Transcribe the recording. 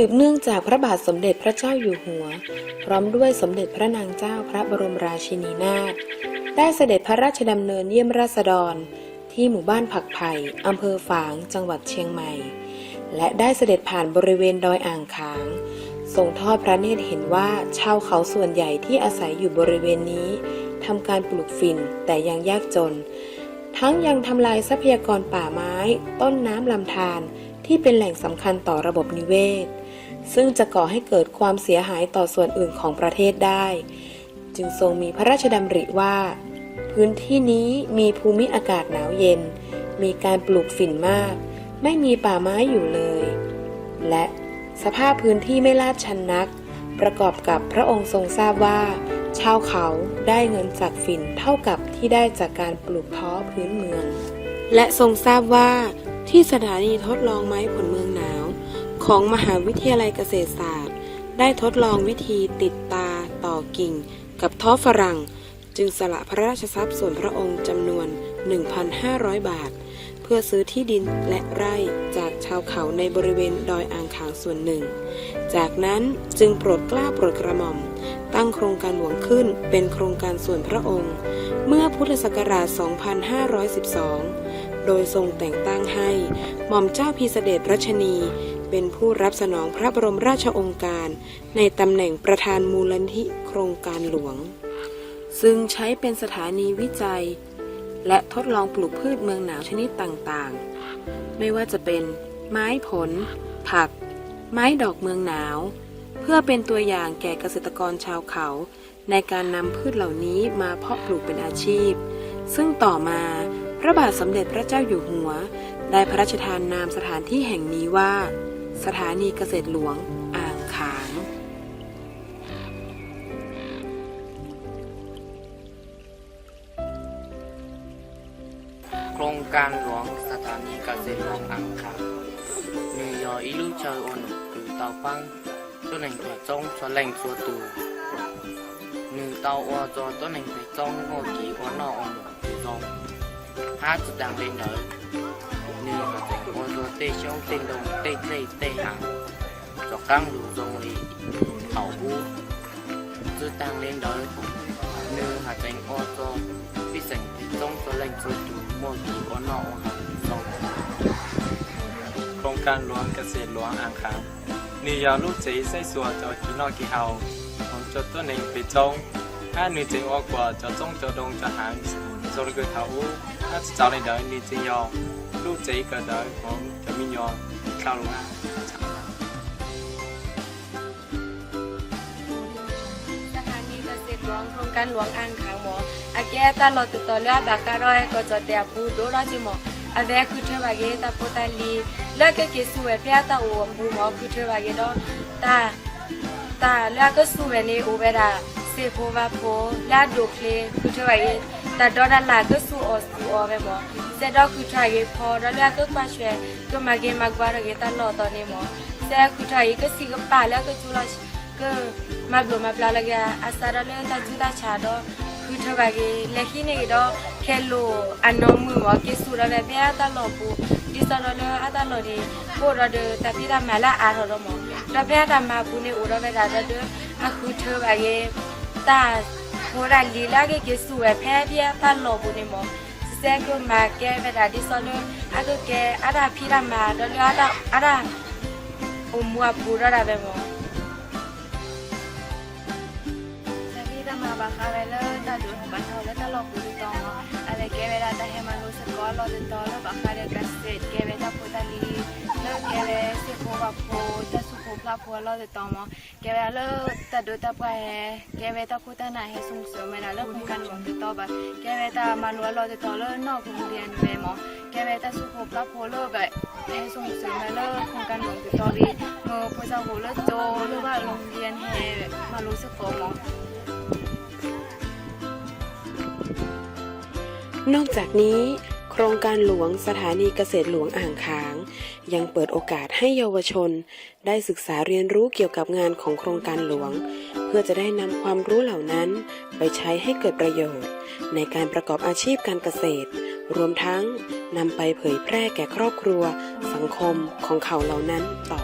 สืบเนื่องจากพระบาทสมเด็จพระเจ้าอยู่หัว พร้อมด้วยสมเด็จพระนางเจ้าพระบรมราชินีนาถได้เสด็จพระราชดำเนินเยี่ยมราษฎร ที่หมู่บ้านผักไผ่อำเภอฝาง จังหวัดเชียงใหม่ และได้เสด็จผ่านบริเวณดอยอ่างขางทรงทอดพระเนตรเห็นว่าชาวเขาส่วนใหญ่ที่อาศัยอยู่บริเวณนี้ทำการปลูกฝิ่นแต่ยังยากจน ทั้งยังทำลายทรัพยากรป่าไม้ ต้นน้ำลำธาร ที่เป็นแหล่งสำคัญต่อระบบนิเวศ ซึ่งจะก่อให้เกิดความเสียหายต่อส่วนอื่นของประเทศได้ จึงทรงมีพระราชดำริว่า พื้นที่นี้มีภูมิอากาศหนาวเย็น มีการปลูกฝิ่นมาก ไม่มีป่าไม้อยู่เลย และสภาพพื้นที่ไม่ลาดชันนัก ประกอบกับพระองค์ทรงทราบว่า ชาวเขาได้เงินจากฝิ่นเท่ากับที่ได้จากการปลูกท้อพื้นเมือง และทรงทราบว่า ที่สถานีทดลองไม้ผลเมืองหนาว ของมหาวิทยาลัยเกษตรศาสตร์ ได้ทดลองวิธีติดตาต่อกิ่ง กับท้อฝรั่ง จึงสละพระราชทรัพย์ส่วนพระองค์จำนวน 1,500 บาท เพื่อซื้อที่ดินและไร่จากชาวเขาในบริเวณดอยอ่างขางส่วนหนึ่ง จากนั้นจึงโปรดกล้าโปรดกระหม่อม ตั้งโครงการหลวงขึ้นเป็นโครงการส่วนพระองค์ เมื่อพุทธศักราช 2512 โดยทรงแต่งตั้งให้ หม่อมเจ้าพีเสด็จรัชนี เป็นผู้รับสนองพระบรมราชองค์การ ในตำแหน่งประธานมูลนิธิโครงการหลวง ซึ่งใช้เป็นสถานีวิจัย และทดลองปลูกพืชเมืองหนาวชนิดต่างๆ ไม่ว่าจะเป็น ไม้ผล ผัก ไม้ดอกเมืองหนาว เพื่อเป็นตัวอย่างแก่เกษตรกรชาวเขาในการนำพืชเหล่านี้มาเพาะปลูกเป็นอาชีพ ซึ่งต่อมา พระบาทสมเด็จพระเจ้าอยู่หัว ได้พระราชทานนามสถานที่แห่งนี้ว่า สถานีเกษตรหลวงอ่างขาง โครงการหลวงสถานีเกษตรหลวงอ่างขางมียออีลูเชอร์อนคือเตาปังตัวหนึ่งตัวจงชวนแหล่งชัวตูหนึ่งเตาอวจอตัวหนึ่งตัวจงโงกี่อวนออมจงห้าจุดดังเลยเนอหนึ่งหัวใจอจอเตะช่อง เต็งดงเตะเตะเตะหางจอกตั้งดูตรงลีเขาบูจุดดังเลยเนอหนึ่งหัวใจอวจอ phi sảnh thì trong cho lệnh cho chủ mua kỳ có nọ hàng dòng โครงการหลวงเกษตรหลวงอ่างขางนี่ยาลูกจีใส่สัวจอกีนอกีเฮาผมจดตัวหนึ่งไปจงถ้าหนึ่งจีออกกว่าจะจงจะดงจะหางจนเกิดเขา ถ้าจะเจ้าในเดินนี่จียอลูกจีก็เดินผมจะมียอเข้าลงมาสถานีเกษตรหลวงโครงการหลวงอ่างขางหมออาแกตาลอตุตอเลือบาการอยก็จะเตียบูโดรอจิหมออาแวคือเทวาเกตาโปตาลีแล้วก็เกสุเวเปียตาโอบูหมอคือเทวาเกดอตาตาแล้วก็สุเวนโอเวดาเซโพวาโพลาดูเคลคือเทวาเก တတော်ဒလာကဆူအော်ဆူအော်ပဲမောစက်တော့ခုထရေဖော်ရလကကရွှေကမကေမကွာရကေတလောတော်နေမောစက်ခုထရေကစီကပါလကကျူလာကမဘလမပလာလကအစရလတကျူတာချာတော့ခုထပါကေလက်ခိနေတော့ခဲလို့အနောမှုမောကေဆူရတဲ့ပြာတလောပူဒီစရလအတလောဒီပိုရတဲ့တပိဒါမလာအာရောတော့မောတပိဒါမဘူးနေဦးရတဲ့ဒါတဲ့အခုထပါကေတာ ahora lila que que sube pepe tan lo bonito si se come que verdad y solo algo que ahora pira más lo ahora ahora un mua pura la vemos Bajar el lo de todo, bajar el cassette, que venga por salir, no quiere, si juega por, ya di sa lo a ko ke a da pi da ma do le a da a da o mu a pu ra da be mo แต่ที่จะมาบาคาเวเลอร์จะดูของบันเทาและตลกดูตองอะไรเกเวลาแต่ให้มารู้สึกว่าเราจะต่อแล้วบาเกเซตเกเวจะพูดลีเลิกเกเวสิโคบับโพจะสุโคพลาพัวเราจะต่อมอเกเวเลิกแต่ดูตะไหนให้ส่งเสริมไม่ได้เลิกคุมกันหลวงต่อไปเกเวตะมาล้วนเราจะต่อเลิกนอกโรงเรียนเวมอเกเวตะสุโคพลาพัวเลิกแบบให้ส่งเสริมไม่เลิกคุมกันหลวงต่อดีเมื่อพูดจะหูเลิกโจหรือว่าโรงเรียนให้มารู้สึกโกมอนอกจากนี้ โครงการหลวงสถานีเกษตรหลวงอ่างขาง ยังเปิดโอกาสให้เยาวชน ได้ศึกษาเรียนรู้เกี่ยวกับงานของโครงการหลวง เพื่อจะได้นำความรู้เหล่านั้น ไปใช้ให้เกิดประโยชน์ ในการประกอบอาชีพการเกษตร รวมทั้งนำไปเผยแพร่แก่ครอบครัว สังคมของเขาเหล่านั้นต่อ